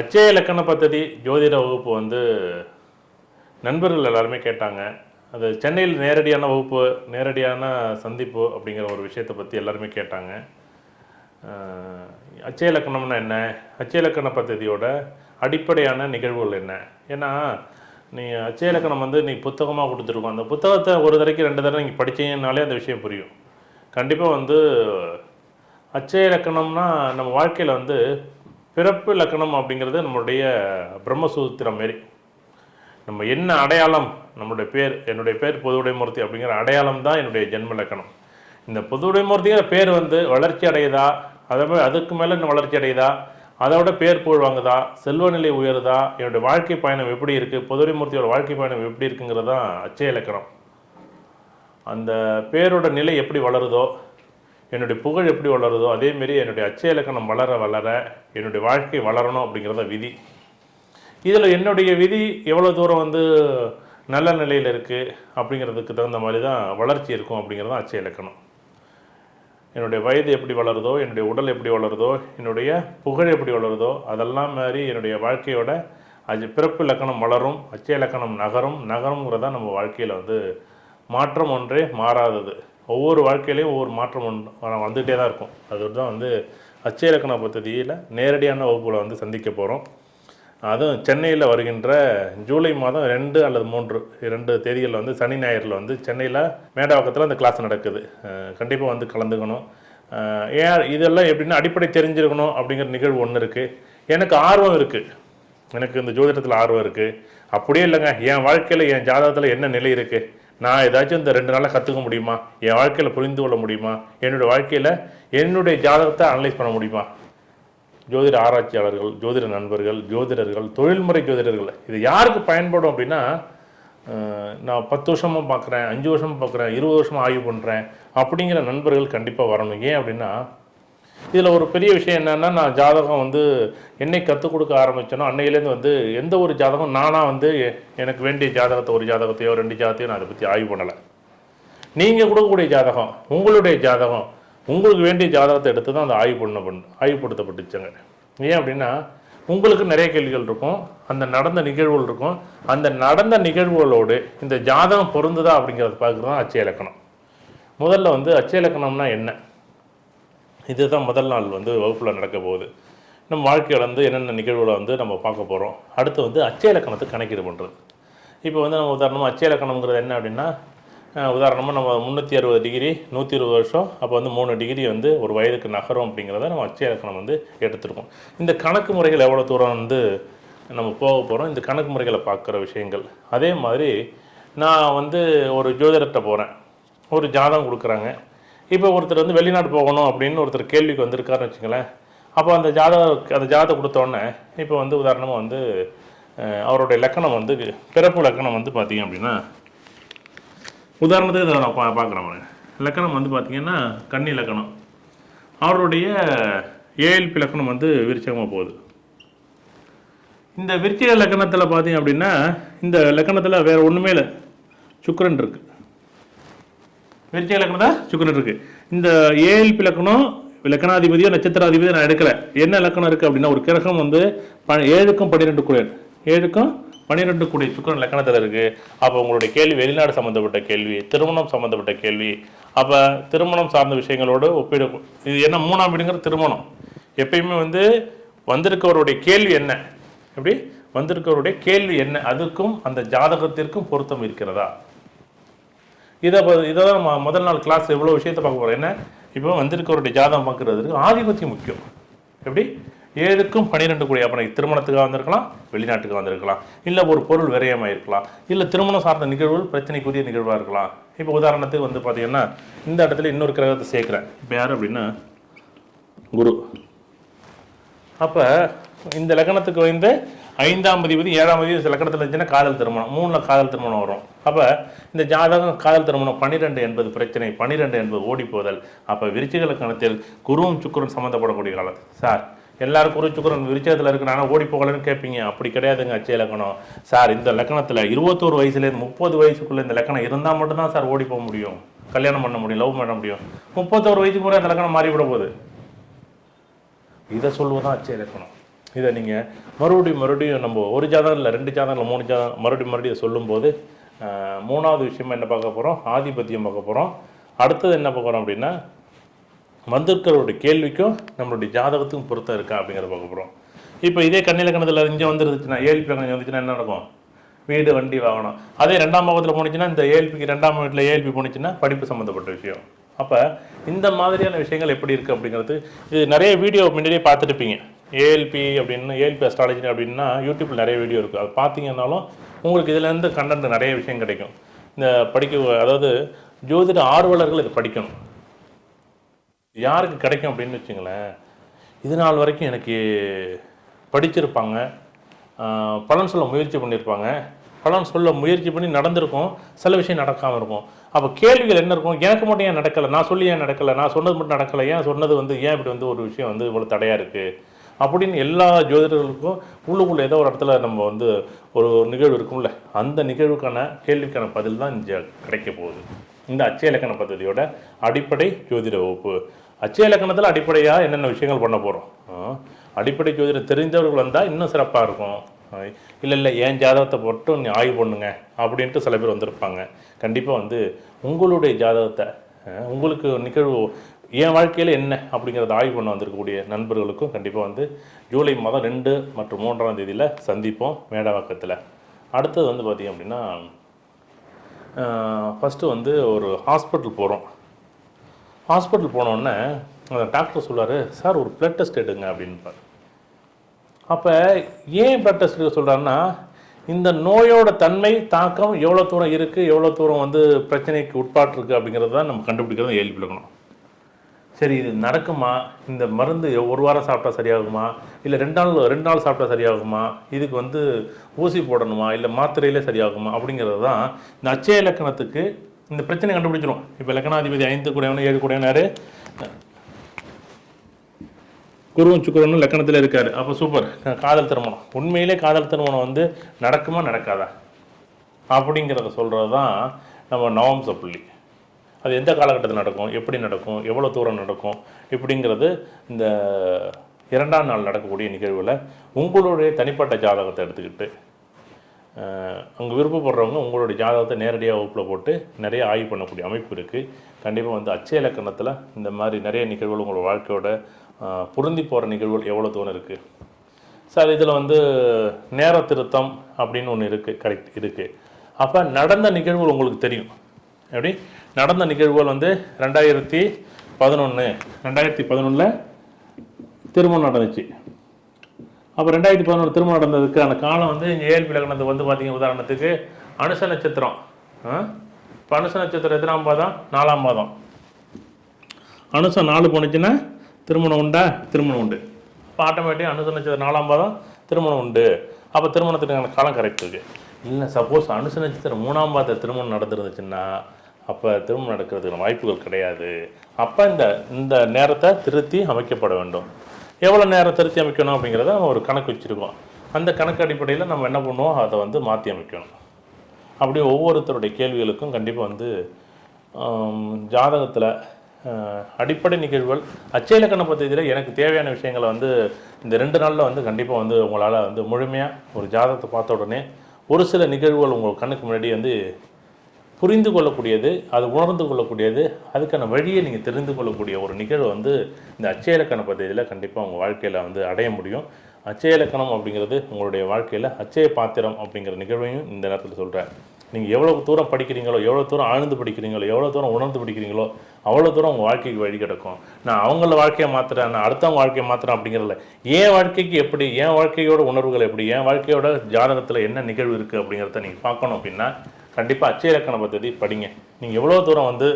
அச்சய இலக்கண பദ്ധதி ஜோதிட வகுப்பு வந்து நண்பர்கள் எல்லாருமே கேட்டாங்க. அது சென்னையில் நேரடியான வகுப்பு நேரடியான சந்திப்பு அப்படிங்கிற ஒரு விஷயத்தை பற்றி எல்லாருமே கேட்டாங்க. அச்சய இலக்கணம்னா என்ன? அச்சய இலக்கண பദ്ധதியோட அடிப்படையான நிகழ்வுகள் என்ன? ஏன்னா நீ அச்சய இலக்கணம் வந்து நீ புத்தகமாக கொடுத்துருக்கோம். அந்த புத்தகத்தை ஒரு தடவைக்கு ரெண்டு தடவை நீங்கள் படித்தீங்கனாலே அந்த விஷயம் புரியும். கண்டிப்பாக வந்து அச்சய இலக்கணம்னா நம்ம வாழ்க்கையில் வந்து பிறப்பு இலக்கணம் அப்படிங்கிறது நம்மளுடைய பிரம்மசூத்திரம் மாரி. நம்ம என்ன அடையாளம்? நம்மளுடைய பேர் என்னுடைய பேர் பொதுவுடைமூர்த்தி அப்படிங்கிற அடையாளம் தான் என்னுடைய ஜென்ம லக்கணம் இந்த பொதுவுடைமூர்த்திங்கிற பேர் வந்து வளர்ச்சி அடையுதா? அதை விட அதுக்கு மேலே இன்னும் வளர்ச்சி அடையுதா? அதோட பேர் புகழ் வாங்குதா? செல்வ நிலை உயருதா? என்னுடைய வாழ்க்கை பயணம் எப்படி இருக்குது பொதுவுடைமூர்த்தியோட வாழ்க்கை பயணம் எப்படி இருக்குங்கிறது தான் அச்சய இலக்கணம். அந்த பேரோட நிலை எப்படி வளருதோ என்னுடைய புகழ் எப்படி வளருதோ அதேமாரி என்னுடைய அச்ச இலக்கணம் வளர வளர என்னுடைய வாழ்க்கை வளரணும் அப்படிங்கிறத விதி. இதில் என்னுடைய விதி எவ்வளோ தூரம் வந்து நல்ல நிலையில் இருக்குது அப்படிங்கிறதுக்கு தகுந்த மாதிரி தான் வளர்ச்சி இருக்கும் அப்படிங்கிறது தான் அச்சய இலக்கணம். என்னுடைய வயது எப்படி வளருதோ என்னுடைய உடல் எப்படி வளருதோ என்னுடைய புகழ் எப்படி வளருதோ அதெல்லாம் மாதிரி என்னுடைய வாழ்க்கையோட அது பிறப்பு இலக்கணம் வளரும் அச்ச இலக்கணம் நகரும் நகருங்கிறதா நம்ம வாழ்க்கையில் வந்து மாற்றம் ஒன்றே மாறாதது. ஒவ்வொரு வாழ்க்கையிலையும் ஒவ்வொரு மாற்றம் வந்துகிட்டே தான் இருக்கும். அது தான் வந்து அச்சய இலக்கண பத்ததியில் நேரடியான வகுப்புகளை வந்து சந்திக்க போகிறோம் அதுவும் சென்னையில் வருகின்ற ஜூலை மாதம் ரெண்டு அல்லது மூன்று இரண்டு தேதிகளில் வந்து சனி ஞாயிறில் வந்து சென்னையில் மேடவாக்கத்தில் அந்த கிளாஸ் நடக்குது. கண்டிப்பாக வந்து கலந்துக்கணும். ஏன் இதெல்லாம் எப்படின்னா அடிப்படை தெரிஞ்சிருக்கணும் அப்படிங்கிற நிகழ்வு ஒன்று இருக்குது எனக்கு ஆர்வம் இருக்குது எனக்கு இந்த ஜோதிடத்தில் ஆர்வம் இருக்குது அப்படியே இல்லைங்க. என் வாழ்க்கையில் என் ஜாதகத்தில் என்ன நிலை இருக்குது நான் ஏதாச்சும் இந்த ரெண்டு நாளாக கற்றுக்க முடியுமா? என் வாழ்க்கையில் புரிந்து கொள்ள முடியுமா? என்னுடைய வாழ்க்கையில் என்னுடைய ஜாதகத்தை அனலைஸ் பண்ண முடியுமா? ஜோதிட ஆராய்ச்சியாளர்கள் ஜோதிட நண்பர்கள் ஜோதிடர்கள் தொழில்முறை ஜோதிடர்கள் இது யாருக்கு பயன்படும் அப்படின்னா நான் பத்து வருஷமாக பார்க்குறேன் அஞ்சு வருஷமாக பார்க்குறேன் இருபது வருஷமாக ஆய்வு பண்ணுறேன் அப்படிங்கிற நண்பர்கள் கண்டிப்பாக வரணும். ஏன் அப்படின்னா இதில் ஒரு பெரிய விஷயம் என்னென்னா நான் ஜாதகம் வந்து என்னை கற்றுக் கொடுக்க ஆரம்பிச்சேனோ அன்னையிலேருந்து வந்து எந்த ஒரு ஜாதகம் நானாக வந்து எனக்கு வேண்டிய ஜாதகத்தை ஒரு ஜாதகத்தையோ ரெண்டு ஜாதகத்தையோ நான் அதை பற்றி ஆய்வு பண்ணலை. நீங்கள் கொடுக்கக்கூடிய ஜாதகம் உங்களுடைய ஜாதகம் உங்களுக்கு வேண்டிய ஜாதகத்தை எடுத்து தான் அந்த ஆய்வு பண்ண பண்ண ஆய்வுபடுத்தப்பட்டுச்சுங்க. ஏன் அப்படின்னா உங்களுக்கு நிறைய கேள்விகள் இருக்கும் அந்த நடந்த நிகழ்வுகள் இருக்கும் அந்த நடந்த நிகழ்வுகளோடு இந்த ஜாதகம் பொருந்துதா அப்படிங்கிறத பார்க்குறது தான் அச்சய இலக்கணம். முதல்ல வந்து அச்சய இலக்கணம்னா என்ன? இதுதான் முதல் நாள் வந்து வகுப்பில் நடக்க போகுது. நம்ம வாழ்க்கையில் வந்து என்னென்ன நிகழ்வுகளை வந்து நம்ம பார்க்க போகிறோம் அடுத்து வந்து அச்சய இலக்கணத்தை கணக்கீடு பண்ணுறது இப்போ வந்து நம்ம உதாரணமாக அச்சய இலக்கணங்கிறது என்ன அப்படின்னா உதாரணமாக நம்ம முந்நூற்றி அறுபது டிகிரி நூற்றி இருபது வருஷம் அப்போ வந்து மூணு டிகிரி வந்து ஒரு வயதுக்கு நகரும் அப்படிங்கிறத நம்ம அச்சய இலக்கணம் வந்து எடுத்துருக்கோம். இந்த கணக்கு முறைகள் எவ்வளோ தூரம் வந்து நம்ம போக போகிறோம் இந்த கணக்கு முறைகளை பார்க்குற விஷயங்கள். அதே மாதிரி நான் வந்து ஒரு ஜோதிடத்தை போகிறேன் ஒரு ஜாதகம் கொடுக்குறாங்க. இப்போ ஒருத்தர் வந்து வெளிநாடு போகணும் அப்படின்னு ஒருத்தர் கேள்விக்கு வந்திருக்காருன்னு வச்சுங்களேன் அப்போ அந்த ஜாதகம் அந்த ஜாதகம் கொடுத்தோடனே இப்போ வந்து உதாரணமாக வந்து அவருடைய லக்கணம் வந்து பிறப்பு லக்கணம் வந்து பார்த்தீங்க அப்படின்னா உதாரணத்துக்கு இதை நான் பா பார்க்குறேன் லக்கணம் வந்து பார்த்தீங்கன்னா கன்னி லக்கணம். அவருடைய ஏஎல்பி லக்கணம் வந்து விருச்சகமாக போகுது. இந்த விருச்சிக லக்கணத்தில் பார்த்தீங்க அப்படின்னா இந்த லக்கணத்தில் வேறு ஒன்றுமே இல்லை. சுக்கரன் இருக்குது விருச்சிக லக்கணம் தான் சுக்கரன் இருக்கு. இந்த ஏஎல்பி லக்கணம் லக்கணாதிபதியோ நட்சத்திராதிபதியோ நான் எடுக்கல. என்ன லக்கணம் இருக்கு அப்படின்னா ஒரு கிரகம் வந்து ப ஏழுக்கும் பன்னிரெண்டு குடையன். ஏழுக்கும் பன்னிரெண்டு கூடிய சுக்கரன் லக்கணத்தில் இருக்கு. அப்போ உங்களுடைய கேள்வி வெளிநாடு சம்மந்தப்பட்ட கேள்வி திருமணம் சம்மந்தப்பட்ட கேள்வி. அப்போ திருமணம் சார்ந்த விஷயங்களோடு ஒப்பிட இது என்ன மூணாம் வீடுங்கிற திருமணம். எப்பயுமே வந்து வந்திருக்கவருடைய கேள்வி என்ன? எப்படி? வந்திருக்கவருடைய கேள்வி என்ன? அதுக்கும் அந்த ஜாதகத்திற்கும் பொருத்தம் இருக்கிறதா? இதை இதை தான் நம்ம முதல் நாள் கிளாஸ் இவ்வளோ விஷயத்தை பார்க்க போகிறோம் என்ன? இப்போ வந்திருக்கவருடைய ஜாதகம் பார்க்குறதுக்கு ஆதிபத்தியம் முக்கியம். எப்படி? ஏழுக்கும் பன்னிரெண்டு கூடிய அப்போ திருமணத்துக்காக வந்திருக்கலாம் வெளிநாட்டுக்கு வந்திருக்கலாம். இல்லை ஒரு பொருள் விரயமாக இருக்கலாம். இல்லை திருமணம் சார்ந்த நிகழ்வுகள் பிரச்சனைக்குரிய நிகழ்வாக இருக்கலாம். இப்போ உதாரணத்துக்கு வந்து பார்த்தீங்கன்னா இந்த இடத்துல இன்னொரு கிரகத்தை சேர்க்குறேன். இப்போ யார் அப்படின்னா? குரு. அப்போ இந்த லக்னத்துக்கு வந்து ஐந்தாம் அதிபதி ஏழாம் அதிபதி சில லக்கணத்தில் இருந்துச்சுன்னா காதல் திருமணம். மூணில் காதல் திருமணம் வரும். அப்போ இந்த ஜாதகம் காதல் திருமணம் பன்னிரெண்டு என்பது பிரச்சனை பன்னிரெண்டு என்பது ஓடிப்போதல். அப்போ விருச்சிகள லக்கணத்தில் குருவும் சுக்கிரன் சம்மந்தப்படக்கூடிய காலம். சார் எல்லாரும் குரு சுக்கிரன் விருச்சகத்தில் இருக்கிறாங்க ஓடி போகலன்னு கேட்பீங்க அப்படி கிடையாதுங்க அச்சய லக்கணம். சார் இந்த லக்கணத்தில் இருபத்தோரு வயசுலேருந்து முப்பது வயசுக்குள்ளே இந்த லக்கணம் இருந்தால் மட்டும்தான் சார் ஓடி போக முடியும். கல்யாணம் பண்ண முடியும் லவ் பண்ண முடியும். முப்பத்தோரு வயசுக்கு முறை அந்த லக்கணம் மாறிவிட போகுது. இதை சொல்லுவதான் அச்சய லக்கணம். இதை நீங்கள் மறுபடியும் மறுபடியும் நம்ம ஒரு ஜாதகம் இல்லை ரெண்டு ஜாதகம் மூணு ஜாதகம் மறுபடியும் மறுபடியும் சொல்லும்போது மூணாவது விஷயமா என்ன பார்க்க போகிறோம் ஆதிபத்தியம் பார்க்க போகிறோம் அடுத்தது என்ன பார்க்க போகிறோம் அப்படின்னா வந்திருக்கிறவருடைய கேள்விக்கும் நம்மளுடைய ஜாதகத்துக்கும் பொருத்தம் இருக்கா அப்படிங்கிறத பார்க்க போகிறோம் இப்போ இதே கண்ணிலக்கணத்தில் இங்கே வந்துருந்துச்சுன்னா ஏழ்பி கணக்கு வந்துச்சுன்னா என்ன நடக்கும்? வீடு வண்டி வாகனம். அதே ரெண்டாம் பாவத்தில் போணுச்சுன்னா இந்த ஏழ்பிக்கு ரெண்டாம் வீட்டில் ஏழ்பி போணுச்சுன்னா படிப்பு சம்மந்தப்பட்ட விஷயம். அப்போ இந்த மாதிரியான விஷயங்கள் எப்படி இருக்குது அப்படிங்கிறது இது நிறைய வீடியோ முன்னாடியே பார்த்துருப்பீங்க. ஏஎல்பி அப்படின்னு ஏஎல்பி அஸ்ட்ராலஜி அப்படின்னா யூடியூப்பில் நிறைய வீடியோ இருக்குது அது பார்த்தீங்கன்னாலும் உங்களுக்கு இதுலேருந்து கண்டென்ட் நிறைய விஷயம் கிடைக்கும். இந்த படிக்க அதாவது ஜோதிட ஆர்வலர்கள் இதை படிக்கணும். யாருக்கு கிடைக்கும் அப்படின்னு வச்சுங்களேன் இது நாள் வரைக்கும் எனக்கு படிச்சிருப்பாங்க. பலன் சொல்ல முயற்சி பண்ணியிருப்பாங்க பலன் சொல்ல முயற்சி பண்ணி நடந்திருக்கும். சில விஷயம் நடக்காமல் இருக்கும். அப்போ கேள்விகள் என்ன இருக்கும்? எனக்கு மட்டும் ஏன் நடக்கலை? நான் சொல்லி ஏன் நடக்கலை? நான் சொன்னது மட்டும் நடக்கலை. ஏன் சொன்னது வந்து ஏன் இப்படி வந்து ஒரு விஷயம் வந்து இவ்வளோ தடையாக இருக்குது அப்படின்னு எல்லா ஜோதிடர்களுக்கும் உள்ளுக்குள்ளே ஏதோ ஒரு இடத்துல நம்ம வந்து ஒரு நிகழ்வு இருக்கும்ல அந்த நிகழ்வுக்கான கேள்விக்கான பதில் தான் இங்கே கிடைக்க போகுது. இந்த அச்சய இலக்கண பദ്ധதியோட அடிப்படை ஜோதிட வகுப்பு. அச்சய இலக்கணத்தில் அடிப்படையாக என்னென்ன விஷயங்கள் பண்ண போகிறோம் அடிப்படை ஜோதிடம் தெரிஞ்சவர்கள் வந்தால் இன்னும் சிறப்பாக இருக்கும். இல்லை இல்லை என் ஜாதகத்தை மட்டும் நீ ஆய்வு பண்ணுங்க அப்படின்ட்டு சில பேர் வந்திருப்பாங்க. கண்டிப்பாக வந்து உங்களுடைய ஜாதகத்தை உங்களுக்கு நிகழ்வு என் வாழ்க்கையில் என்ன அப்படிங்கிறத ஆய்வு பண்ண வந்திருக்கக்கூடிய நண்பர்களுக்கும் கண்டிப்பாக வந்து ஜூலை மாதம் ரெண்டு மற்றும் மூன்றாம் தேதியில் சந்திப்போம் மேடவாக்கத்தில். அடுத்தது வந்து பார்த்திங்க அப்படின்னா ஃபஸ்ட்டு வந்து ஒரு ஹாஸ்பிட்டல் போகிறோம் ஹாஸ்பிட்டல் போனோடனே அந்த டாக்டர் சொல்கிறார் சார் ஒரு பிளட் டெஸ்ட் எடுங்க அப்படின்பார் அப்போ ஏன் பிளட் டெஸ்ட் எடுக்க சொல்கிறாருன்னா இந்த நோயோட தன்மை தாக்கம் எவ்வளோ தூரம் இருக்குது எவ்வளோ தூரம் வந்து பிரச்சனைக்கு உட்பாட்டிருக்கு அப்படிங்கிறது தான் நம்ம கண்டுபிடிக்கிறது ஏழ்வி இருக்கணும் சரி இது நடக்குமா? இந்த மருந்து ஒரு வாரம் சாப்பிட்டா சரியாகுமா? இல்லை ரெண்டு நாள் ரெண்டு நாள் சாப்பிட்டா சரியாகுமா? இதுக்கு வந்து ஊசி போடணுமா? இல்லை மாத்திரையிலே சரியாகுமா? அப்படிங்கிறது தான் இந்த அச்சய இலக்கணத்துக்கு இந்த பிரச்சனை கண்டுபிடிச்சிடும் இப்போ லக்கணாதிபதி ஐந்து கூடையவனு ஏழு கூடையனாரு குருவும் சுக்கரனும் லக்கணத்தில் இருக்காரு. அப்போ சூப்பர். காதல் திருமணம். உண்மையிலே காதல் திருமணம் வந்து நடக்குமா நடக்காதா? அப்படிங்கிறத சொல்கிறது தான் நம்ம நவம்ச புள்ளி அது எந்த காலகட்டத்தில் நடக்கும் எப்படி நடக்கும் எவ்வளோ தூரம் நடக்கும் இப்படிங்கிறது இந்த இரண்டாம் நாள் நடக்கக்கூடிய நிகழ்வில் உங்களுடைய தனிப்பட்ட ஜாதகத்தை எடுத்துக்கிட்டு அங்கே விருப்பப்படுறவங்க உங்களுடைய ஜாதகத்தை நேரடியாக வகுப்பில் போட்டு நிறைய ஆய்வு பண்ணக்கூடிய அமைப்பு இருக்குது கண்டிப்பாக வந்து அச்சய இலக்கணத்தில் இந்த மாதிரி நிறைய நிகழ்வுகள் உங்களோட வாழ்க்கையோட அஹ், பொருந்தி போகிற நிகழ்வுகள் எவ்வளோ தூரம் இருக்குது சார் இதில் வந்து நேர திருத்தம் அப்படின்னு ஒன்று இருக்குது கரெக்ட் இருக்குது அப்போ நடந்த நிகழ்வுகள் உங்களுக்கு தெரியும். எப்படி? நடந்த நிகழ்வுகள் வந்து ரெண்டாயிரத்தி பதினொன்று ரெண்டாயிரத்தி பதினொன்றில் திருமணம் நடந்துச்சு. அப்போ ரெண்டாயிரத்தி பதினொன்று திருமணம் நடந்ததுக்கான காலம் வந்து இங்கே ஏழ்பி லக்னத்துக்கு வந்து பார்த்தீங்க உதாரணத்துக்கு அனுச நட்சத்திரம். இப்போ அனுச நட்சத்திரம் எத்தனாம் பாதம்? நாலாம் பாதம். அனுசம் நாலு போனுச்சுன்னா திருமணம் உண்டா? திருமணம் உண்டு. இப்போ ஆட்டோமேட்டிக் அனுச நட்சத்திரம் நாலாம் பாதம் திருமணம் உண்டு. அப்போ திருமணத்துக்கான காலம் கரெக்ட் இருக்குது இல்லை சப்போஸ் அனுச நட்சத்திரம் மூணாம் பாத திருமணம் நடந்துருந்துச்சுன்னா அப்போ திருமணம் நடக்கிறதுக்கான வாய்ப்புகள் கிடையாது. அப்போ இந்த இந்த நேரத்தை திருத்தி அமைக்கப்பட வேண்டும். எவ்வளோ நேரம் திருத்தி அமைக்கணும் அப்படிங்கிறத நம்ம ஒரு கணக்கு வச்சுருக்கோம். அந்த கணக்கு அடிப்படையில் நம்ம என்ன பண்ணுவோம்? அதை வந்து மாற்றி அமைக்கணும். அப்படி ஒவ்வொருத்தருடைய கேள்விகளுக்கும் கண்டிப்பாக வந்து ஜாதகத்தில் அடிப்படை நிகழ்வுகள் அச்சய இலக்கண எனக்கு தேவையான விஷயங்களை வந்து இந்த ரெண்டு நாளில் வந்து கண்டிப்பாக வந்து உங்களால் வந்து முழுமையாக ஒரு ஜாதகத்தை பார்த்த உடனே ஒரு சில நிகழ்வுகள் உங்கள் கண்ணுக்கு முன்னாடி வந்து புரிந்து கொள்ளக்கூடியது அது உணர்ந்து கொள்ளக்கூடியது அதுக்கான வழியை நீங்கள் தெரிந்து கொள்ளக்கூடிய ஒரு நிகழ்வு வந்து இந்த அச்சய இலக்கண பദ്ധதியில் கண்டிப்பாக உங்கள் வாழ்க்கையில் வந்து அடைய முடியும். அச்சய இலக்கணம் அப்படிங்கிறது உங்களுடைய வாழ்க்கையில் அச்சய பாத்திரம் அப்படிங்கிற நிகழ்வையும் இந்த நேரத்தில் சொல்கிறேன் நீங்கள் எவ்வளோ தூரம் படிக்கிறீங்களோ எவ்வளோ தூரம் ஆழ்ந்து படிக்கிறீங்களோ எவ்வளோ தூரம் உணர்ந்து படிக்கிறீங்களோ அவ்வளோ தூரம் உங்கள் வாழ்க்கைக்கு வழி கிடக்கும். நான் அவங்கள வாழ்க்கையை மாற்றுறேன் நான் அடுத்தவங்க வாழ்க்கையை மாற்றுறேன் அப்படிங்கிறதில்ல என் வாழ்க்கைக்கு எப்படி என் வாழ்க்கையோட உணர்வுகள் எப்படி என் வாழ்க்கையோட ஜாதகத்தில் என்ன நிகழ்வு இருக்குது அப்படிங்கிறத நீங்கள் பார்க்கணும் அப்படின்னா கண்டிப்பாக அச்சய இலக்கண படிங்க. நீங்கள் எவ்வளோ தூரம் வந்து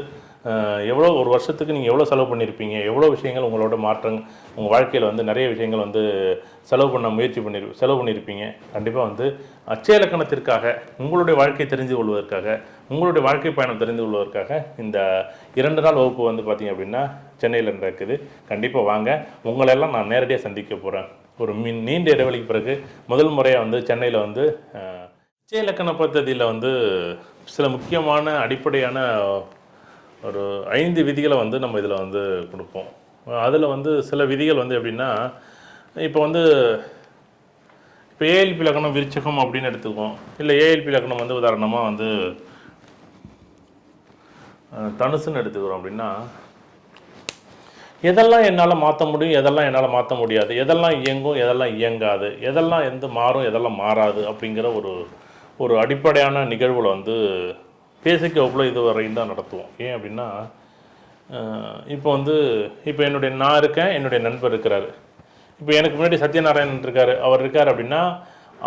எவ்வளோ ஒரு வருஷத்துக்கு நீங்கள் எவ்வளோ செலவு பண்ணியிருப்பீங்க எவ்வளோ விஷயங்கள் உங்களோட மாற்றம் உங்கள் வாழ்க்கையில் வந்து நிறைய விஷயங்கள் வந்து செலவு பண்ண முயற்சி பண்ணி செலவு பண்ணியிருப்பீங்க கண்டிப்பாக வந்து அச்சய இலக்கணத்திற்காக உங்களுடைய வாழ்க்கையை தெரிந்து கொள்வதற்காக உங்களுடைய வாழ்க்கை பயணம் தெரிந்து கொள்வதற்காக இந்த இரண்டு நாள் வகுப்பு வந்து பார்த்தீங்க அப்படின்னா சென்னையில் நடக்குது. கண்டிப்பாக வாங்க. உங்களெல்லாம் நான் நேரடியாக சந்திக்க போகிறேன் ஒரு மின் நீண்ட இடைவெளிக்கு பிறகு முதல் முறையாக வந்து சென்னையில் வந்து அஹ், இலக்கண பദ്ധதியில் வந்து சில முக்கியமான அடிப்படையான ஒரு ஐந்து விதிகளை வந்து நம்ம இதில் வந்து கொடுப்போம். அதில் வந்து சில விதிகள் வந்து எப்படின்னா இப்போ வந்து இப்போ ஏஎல்பி லக்கணம் விருச்சகம் அப்படின்னு எடுத்துக்குவோம். இல்லை ஏஎல்பி லக்கணம் வந்து உதாரணமாக வந்து தனுசுன்னு எடுத்துக்கிறோம் அப்படின்னா எதெல்லாம் என்னால் மாற்ற முடியும் எதெல்லாம் என்னால் மாற்ற முடியாது எதெல்லாம் இயங்கும் எதெல்லாம் இயங்காது எதெல்லாம் எந்த மாறும் எதெல்லாம் மாறாது அப்படிங்கிற ஒரு ஒரு அடிப்படையான நிகழ்வில் வந்து பேசிக் வகுப்பில் இது வரையும் தான் நடத்துவோம். ஏன் அப்படின்னா இப்போ வந்து இப்போ என்னுடைய நான் இருக்கேன் என்னுடைய நண்பர் இருக்கிறாரு. இப்போ எனக்கு முன்னாடி சத்யநாராயணன் இருக்கார் அவர் இருக்கார் அப்படின்னா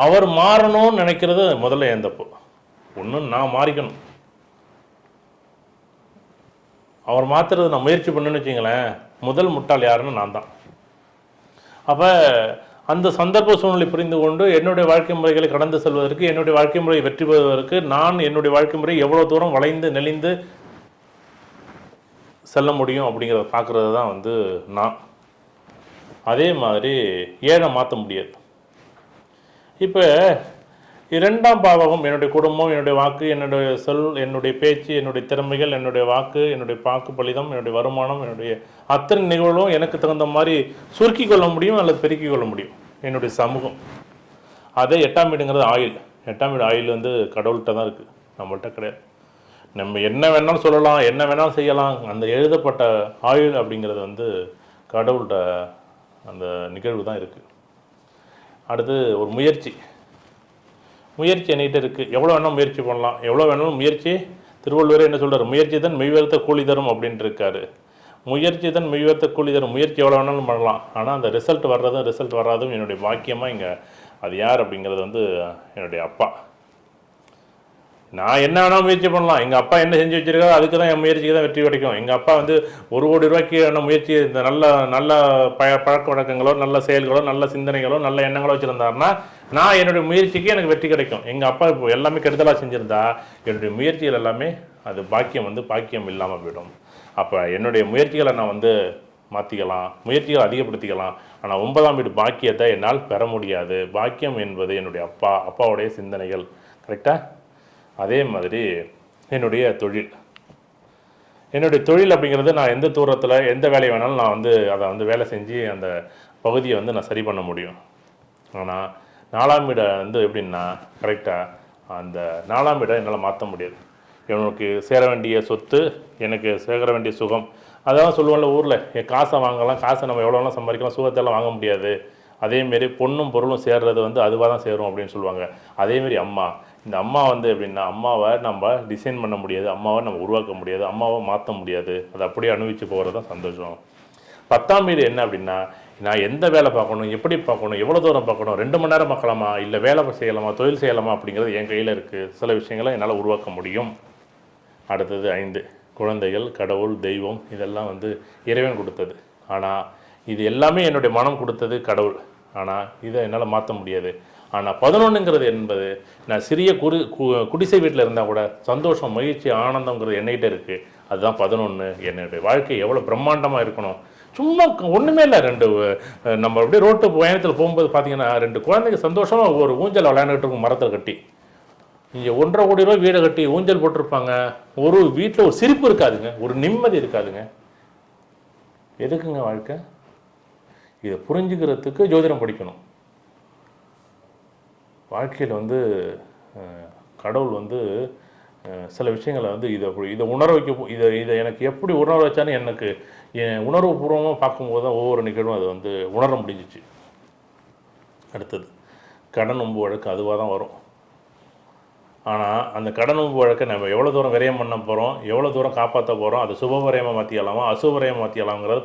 அவர் மாறணும்னு நினைக்கிறது முதல்ல என் தப்பு ஒன்று நான் மாறிக்கணும். அவர் மாற்றுறது நான் முயற்சி பண்ணுன்னு வச்சிங்களேன் முதல் முட்டாள் யாருன்னு நான் தான். அப்போ அந்த சந்தர்ப்ப சூழ்நிலை புரிந்து கொண்டு என்னுடைய வாழ்க்கை முறைகளை கடந்து செல்வதற்கு என்னுடைய வாழ்க்கை முறையை வெற்றி பெறுவதற்கு நான் என்னுடைய வாழ்க்கை முறை எவ்வளோ தூரம் வளைந்து நெளிந்து செல்ல முடியும் அப்படிங்கிறத பார்க்குறது தான் வந்து நான். அதே மாதிரி ஏழை மாற்ற முடியாது. இப்போ இரண்டாம் பாவகம் என்னுடைய குடும்பம் என்னுடைய வாக்கு என்னுடைய சொல் என்னுடைய பேச்சு என்னுடைய திறமைகள் என்னுடைய வாக்கு என்னுடைய பாக்கு பலிதம் என்னுடைய வருமானம் என்னுடைய அத்தனை நிகழ்வும் எனக்கு தகுந்த மாதிரி சுருக்கி கொள்ள முடியும் அல்லது பெருக்கிக் கொள்ள முடியும். என்னுடைய சமூகம். அதே எட்டாம் வீடுங்கிறது ஆயில் எட்டாம் வீடு ஆயில் வந்து கடவுள்கிட்ட தான் இருக்குது நம்மள்கிட்ட கிடையாது. நம்ம என்ன வேணாலும் சொல்லலாம் என்ன வேணாலும் செய்யலாம். அந்த எழுதப்பட்ட ஆயுள் அப்படிங்கிறது வந்து கடவுள்கிட்ட அந்த நிகழ்வு தான் இருக்குது அடுத்து ஒரு முயற்சி. முயற்சி என்கிட்ட இருக்குது எவ்வளோ வேணாலும் முயற்சி பண்ணலாம். எவ்வளோ வேணாலும் முயற்சி. திருவள்ளுவரே என்ன சொல்கிறார் முயற்சி தான் மெய்வர்த்த கூலி தரும் அப்படின்ட்டு இருக்காரு. முயற்சி தான் மெய்வர்த்த கூலி தரும். முயற்சி எவ்வளோ வேணாலும் பண்ணலாம். ஆனால் அந்த ரிசல்ட் வர்றதும் ரிசல்ட் வராதும் என்னுடைய பாக்கியமாக இங்கே அது யார் அப்படிங்கிறது வந்து என்னுடைய அப்பா. நான் என்ன வேணாலும் முயற்சி பண்ணலாம். எங்கள் அப்பா என்ன செஞ்சு வச்சிருக்காரோ அதுக்கு தான் என் முயற்சிக்கு தான் வெற்றி கிடைக்கும். எங்கள் அப்பா வந்து ஒரு கோடி ரூபாய்க்கு என்ன முயற்சி இந்த நல்ல நல்ல ப பழக்க வழக்கங்களோ நல்ல செயல்களோ நல்ல சிந்தனைகளோ நல்ல எண்ணங்களோ வச்சுருந்தாருன்னா நான் என்னுடைய முயற்சிக்கு எனக்கு வெற்றி கிடைக்கும். எங்கள் அப்பா இப்போ எல்லாமே கெடுதலாக செஞ்சுருந்தா என்னுடைய முயற்சிகள் எல்லாமே அது பாக்கியம் வந்து பாக்கியம் இல்லாமல் போயிடும். அப்போ என்னுடைய முயற்சிகளை நான் வந்து மாற்றிக்கலாம் முயற்சிகளை அதிகப்படுத்திக்கலாம். ஆனால் ஒன்பதாம் வீடு பாக்கியத்தை என்னால் பெற முடியாது. பாக்கியம் என்பது என்னுடைய அப்பா அப்பாவுடைய சிந்தனைகள். கரெக்டாக அதே மாதிரி என்னுடைய தொழில். என்னுடைய தொழில் அப்படிங்கிறது நான் எந்த தூரத்தில் எந்த வேலையை வேணாலும் நான் வந்து அதை வந்து வேலை செஞ்சு அந்த பகுதியை வந்து நான் சரி பண்ண முடியும். ஆனால் நாலாம் வீடை வந்து எப்படின்னா கரெக்டாக அந்த நாலாம் வீடை என்னால் மாற்ற முடியாது. எனக்கு சேர வேண்டிய சொத்து எனக்கு சேர வேண்டிய சுகம். அதெல்லாம் சொல்லுவோம்ல ஊரில் என் காசை வாங்கலாம் காசை நம்ம எவ்வளோலாம் சம்பாதிக்கலாம் சுகத்தெல்லாம் வாங்க முடியாது. அதேமாரி பொண்ணும் பொருளும் சேர்றது வந்து அதுவாக தான் சேரும் அப்படின்னு சொல்லுவாங்க. அதேமாரி அம்மா. இந்த அம்மா வந்து எப்படின்னா அம்மாவை நம்ம டிசைன் பண்ண முடியாது அம்மாவை நம்ம உருவாக்க முடியாது அம்மாவை மாற்ற முடியாது. அதை அப்படியே அனுபவிச்சு போகிறது தான் சந்தோஷம். பத்தாம் வீடு என்ன அப்படின்னா நான் எந்த வேலை பார்க்கணும் எப்படி பார்க்கணும் எவ்வளோ தூரம் பார்க்கணும் ரெண்டு மணி நேரம் பார்க்கலாமா இல்லை வேலை செய்யலாமா தொழில் செய்யலாமா அப்படிங்கிறது என் கையில் இருக்குது சில விஷயங்களை என்னால் உருவாக்க முடியும். அடுத்தது ஐந்து. குழந்தைகள் கடவுள் தெய்வம் இதெல்லாம் வந்து இறைவன் கொடுத்தது. ஆனால் இது எல்லாமே என்னுடைய மனம் கொடுத்தது கடவுள். ஆனால் இதை என்னால் மாற்ற முடியாது. ஆனால் பதினொன்றுங்கிறது என்பது நான் சிறிய குரு கு- குடிசை வீட்டில் இருந்தால் கூட சந்தோஷம் மகிழ்ச்சி ஆனந்தங்கிறது என்னகிட்ட இருக்குது அதுதான் பதினொன்று என்னுடைய வாழ்க்கை எவ்வளோ பிரம்மாண்டமாக இருக்கணும். சும்மா ஒன்றுமே இல்லை. ரெண்டு நம்ம அப்படியே ரோட்டு பயணத்தில் போகும்போது பார்த்தீங்கன்னா ரெண்டு குழந்தைங்க சந்தோஷமாக ஒரு ஊஞ்சல் விளையாண்டுட்டு இருக்கும் மரத்தில் கட்டி. இங்கே ஒன்றரை கோடி ரூபாய் வீடை கட்டி ஊஞ்சல் போட்டிருப்பாங்க. ஒரு வீட்டில் ஒரு சிரிப்பு இருக்காதுங்க. ஒரு நிம்மதி இருக்காதுங்க. எதுக்குங்க வாழ்க்கை? இதை புரிஞ்சுக்கிறதுக்கு ஜோதிடம் படிக்கணும். வாழ்க்கையில் வந்து கடவுள் வந்து சில விஷயங்களை வந்து இதை இதை உணர வைக்க இதை இதை எனக்கு எப்படி உணர வச்சான்னு எனக்கு என் உணர்வு பூர்வமாக பார்க்கும்போது தான் ஒவ்வொரு நிகழ்வும் அது வந்து உணர முடிஞ்சிச்சு. அடுத்தது கடன் ஒம்பு வழக்கு அதுவாக தான் வரும். ஆனால் அந்த கடன் வழக்கை நம்ம எவ்வளோ தூரம் விரயம் பண்ண போகிறோம் எவ்வளோ தூரம் காப்பாற்ற போகிறோம் அது சுப விரயமாக மாற்றிக்கலாமா அசுப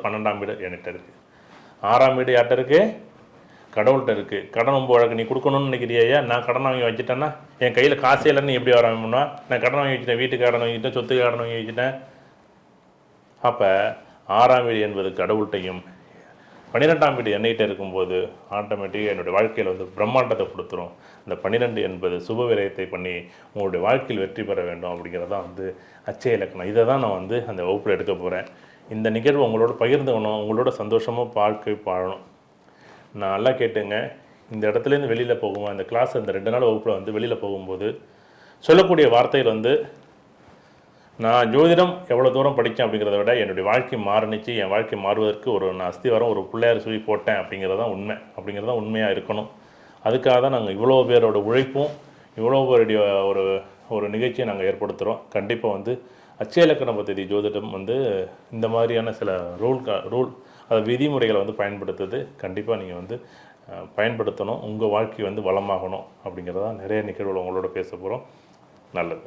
பன்னெண்டாம் வீடு என்கிட்ட இருக்குது ஆறாம் வீடு யார்கிட்ட இருக்குது கடவுள்கிட்ட இருக்குது கடன் ஒம்பு வழக்கு நீ கொடுக்கணும்னு நினைக்கிறியா நான் கடன் வாங்கி வச்சுட்டேன்னா என் கையில் காசே இல்லைன்னு எப்படி வர நான் கடன் வாங்கி வச்சுட்டேன் வீட்டு கடன் வாங்கிட்டேன் சொத்து கடன் வாங்கி வச்சுட்டேன். அப்போ ஆறாம் வீடு என்பது கடவுள்கிட்டையும் பன்னிரெண்டாம் வீடு என்னைகிட்ட இருக்கும்போது ஆட்டோமேட்டிக்காக என்னுடைய வாழ்க்கையில் வந்து பிரம்மாண்டத்தை கொடுத்துரும். இந்த பன்னிரெண்டு என்பது சுப விரயத்தை பண்ணி உங்களுடைய வாழ்க்கையில் வெற்றி பெற வேண்டும் அப்படிங்கிறதான் வந்து அச்சய இலக்கணம். இதை தான் நான் வந்து அந்த வகுப்பில் எடுக்க போகிறேன் இந்த நிகழ்வு உங்களோட பகிர்ந்துக்கணும் உங்களோட சந்தோஷமாக வாழ்க்கை பாழணும் நான் நல்லா கேட்டுங்க. இந்த இடத்துலேருந்து வெளியில் போகும்போது அந்த கிளாஸ் அந்த ரெண்டு நாள் வகுப்பில் வந்து வெளியில் போகும்போது சொல்லக்கூடிய வார்த்தைகள் வந்து நான் ஜோதிடம் எவ்வளோ தூரம் படித்தேன் அப்படிங்கிறத விட என்னுடைய வாழ்க்கை மாறுனுச்சு என் வாழ்க்கை மாறுவதற்கு ஒரு நான் அஸ்திவாரம் ஒரு பிள்ளையார் சொல்லி போட்டேன் அப்படிங்கிறது தான் உண்மை. அப்படிங்கிறது தான் உண்மையாக இருக்கணும். அதுக்காக தான் நாங்கள் இவ்வளோ பேரோட உழைப்பும் இவ்வளோ பேருடைய ஒரு ஒரு நிகழ்ச்சியை நாங்கள் ஏற்படுத்துகிறோம் கண்டிப்பாக வந்து அச்சய இலக்கண ஜோதிடம் வந்து இந்த மாதிரியான சில ரூல் ரூல் அதை விதிமுறைகளை வந்து பயன்படுத்துது. கண்டிப்பாக நீங்கள் வந்து பயன்படுத்தணும். உங்கள் வாழ்க்கை வந்து வளமாகணும் அப்படிங்கிறதான் நிறைய நிகழ்வுகள் உங்களோட பேச போகிறோம் நல்லது.